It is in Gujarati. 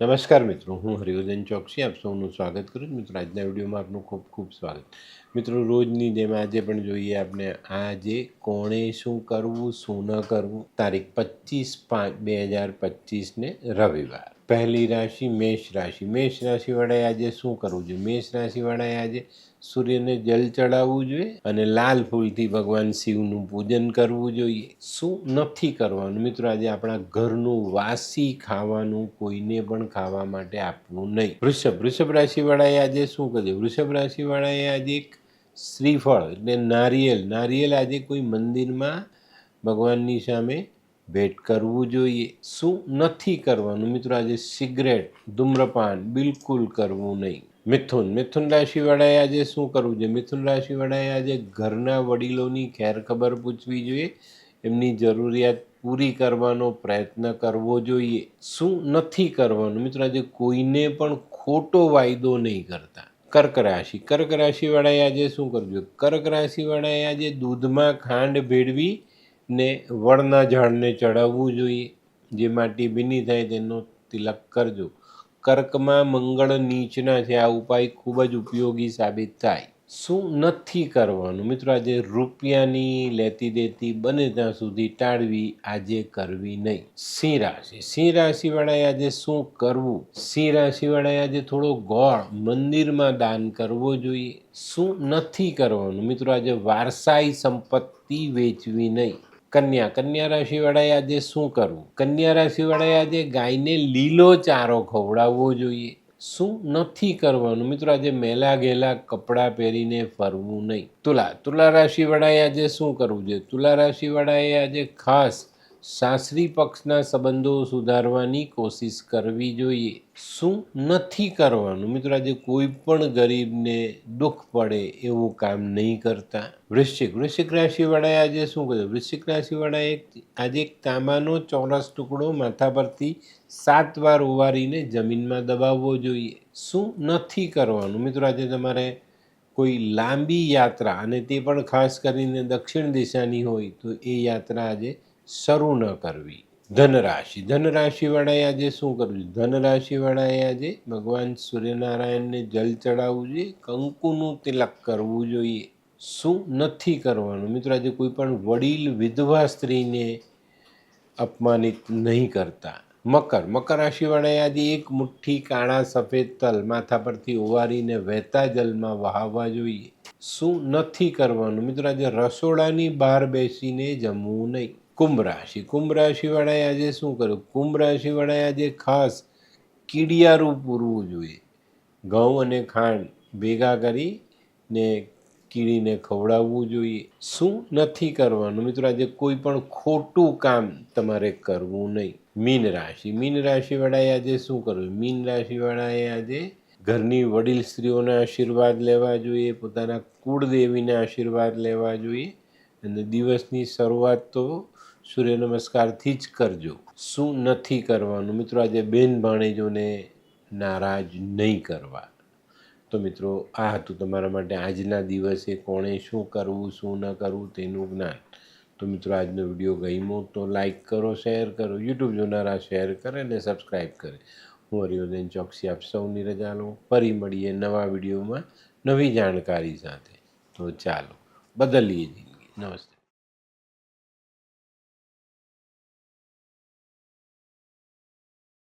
નમસ્કાર મિત્રો, હું હરિવર્ધન ચોકસી, આપ સૌનું સ્વાગત કરું છું. મિત્રો, આજના વિડીયોમાં આપનું ખૂબ ખૂબ સ્વાગત. મિત્રો, રોજની જેમ આજે પણ જોઈએ આપણે, આજે કોણે શું કરવું, શું ન કરવું? તારીખ પચીસ પાંચ, બે હજાર પચીસને રવિવાર. પહેલી રાશિ મેષ રાશિ. મેષ રાશિવાળાએ આજે શું કરવું જોઈએ? મેષ રાશિવાળાએ આજે સૂર્યને જલ ચડાવવું જોઈએ અને લાલ ફૂલથી ભગવાન શિવનું પૂજન કરવું જોઈએ. શું નથી કરવાનું? મિત્રો, આજે આપણા ઘરનું વાસી ખાવાનું કોઈને પણ ખાવા માટે આપવું નહીં. વૃષભ. વૃષભ રાશિવાળાએ આજે શું કર્યું? વૃષભ રાશિવાળાએ આજે એક શ્રીફળ, એટલે નારિયેલ. નારિયેલ આજે કોઈ મંદિરમાં ભગવાનની સામે ભેટ કરવું જોઈએ. શું નથી કરવાનું? મિત્રો, આજે સિગરેટ, ધૂમ્રપાન બિલકુલ કરવું નહીં. મિથુન મિથુન રાશિવાળાએ આજે શું કરવું જોઈએ? મિથુન રાશિવાળાએ આજે ઘરના વડીલોની ખેર ખબર પૂછવી જોઈએ. એમની જરૂરિયાત પૂરી કરવાનો પ્રયત્ન કરવો જોઈએ. શું નથી કરવાનું? મિત્રો, આજે કોઈને પણ ખોટો વાયદો નહીં કરતા. કર્ક રાશિ, કર્ક રાશિવાળાએ આજે શું કરવું જોઈએ? કર્ક રાશિવાળાએ આજે દૂધમાં ખાંડ ભેળવી ને વડના ઝાડને ચડાવવું જોઈએ. જે માટી ભીની થાય તેનો તિલક કરજો. કર્કમાં મંગળ નીચના છે. આ ઉપાય ખૂબ જ ઉપયોગી સાબિત થાય. શું નથી કરવાનું? મિત્રો, આજે રૂપિયાની લેતી દેતી બને ત્યાં સુધી ટાળવી આજે કરવી નહીં. સિંહ રાશિ. સિંહ રાશિવાળાએ આજે શું કરવું? સિંહ રાશિવાળાએ આજે થોડો ગોળ મંદિરમાં દાન કરવો જોઈએ. શું નથી કરવાનું? મિત્રો, આજે વારસાઈ સંપત્તિ વેચવી નહીં. કન્યા કન્યા રાશિવાળાએ આજે શું કરવું? કન્યા રાશિવાળાએ આજે ગાયને લીલો ચારો ખવડાવવો જોઈએ. શું નથી કરવાનું? મિત્રો, આજે મેલા ગેલા કપડાં પહેરીને ફરવું નહીં. તુલા તુલા રાશિવાળાએ આજે શું કરવું જોઈએ? તુલા રાશિવાળાએ આજે ખાસ સાસરી પક્ષના સંબંધો સુધારવાની કોશિશ કરવી જોઈએ. શું નથી કરવાનું? મિત્રો, આજે કોઈ પણ ગરીબને દુઃખ પડે એવું કામ નહીં કરતા. વૃશ્ચિક વૃશ્ચિક રાશિવાળાએ આજે શું કર્યું? વૃશ્ચિક રાશિવાળાએ આજે એક તાંબાનો ચોરસ ટુકડો માથા પરથી સાત વાર ઉવારીને જમીનમાં દબાવવો જોઈએ. શું નથી કરવાનું? મિત્રો, આજે તમારે કોઈ લાંબી યાત્રા, અને તે પણ ખાસ કરીને દક્ષિણ દિશાની હોય, તો એ યાત્રા આજે શરૂ ન કરવી. ધનરાશિ. ધનરાશિવાળાએ આજે શું કરવું જોઈએ? ધનરાશિવાળાએ આજે ભગવાન સૂર્યનારાયણને જલ ચડાવવું જોઈએ, કંકુનું તિલક કરવું જોઈએ. શું નથી કરવાનું? મિત્રો, આજે કોઈ પણ વડીલ, વિધવા સ્ત્રીને અપમાનિત નહીં કરતા. મકર. મકર રાશિવાળાએ આજે એક મુઠ્ઠી કાળા સફેદ તલ માથા પરથી ઓવારીને વહેતા જલમાં વહાવવા જોઈએ. શું નથી કરવાનું? મિત્રો, આજે રસોડાની બહાર બેસીને જમવું નહીં. કુંભ રાશિ. કુંભ રાશિવાળાએ આજે શું કર્યું? કુંભ રાશિવાળાએ આજે ખાસ કીડિયારું પૂરવું જોઈએ. ઘઉં અને ખાંડ ભેગા કરી ને કીડીને ખવડાવવું જોઈએ. શું નથી કરવાનું? મિત્રો, આજે કોઈ પણ ખોટું કામ તમારે કરવું નહીં. મીન રાશિ. મીન રાશિવાળાએ આજે શું કરવું મીન રાશિવાળાએ આજે ઘરની વડીલ સ્ત્રીઓના આશીર્વાદ લેવા જોઈએ, પોતાના કુળદેવીના આશીર્વાદ લેવા જોઈએ. અને દિવસની શરૂઆત તો સૂર્ય નમસ્કારથી જ કરજો. શું નથી કરવાનું? મિત્રો, આજે બેન ભાણેજોને નારાજ નહીં કરવા. તો મિત્રો, આ હતું તમારા માટે આજના દિવસે કોણે શું કરવું, શું ન કરવું તેનું જ્ઞાન. તો મિત્રો, આજનો વીડિયો ગમ્યો તો લાઇક કરો, શેર કરો, યુટ્યુબ જોનારા શેર કરે અને સબસ્ક્રાઈબ કરે. હું હરિવર્ધન ચોકસી આપ સૌની રજા લઉં. ફરી મળીએ નવા વિડીયોમાં નવી જાણકારી સાથે. તો ચાલો, બદલીએ No, it's